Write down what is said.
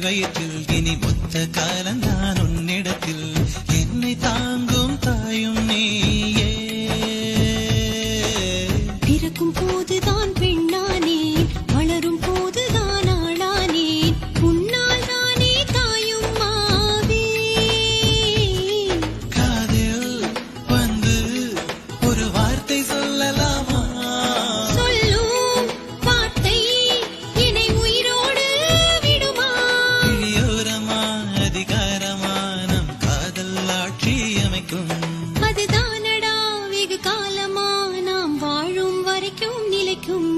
வயிற்றில் இனி ஒத்த காலம் நான் உன்னிடத்தில். என்னை தாங்கும் தாயும் நீயே. பிறக்கும் போது காலமா நாம் வாழும் வரைக்கும் நிலைக்கும்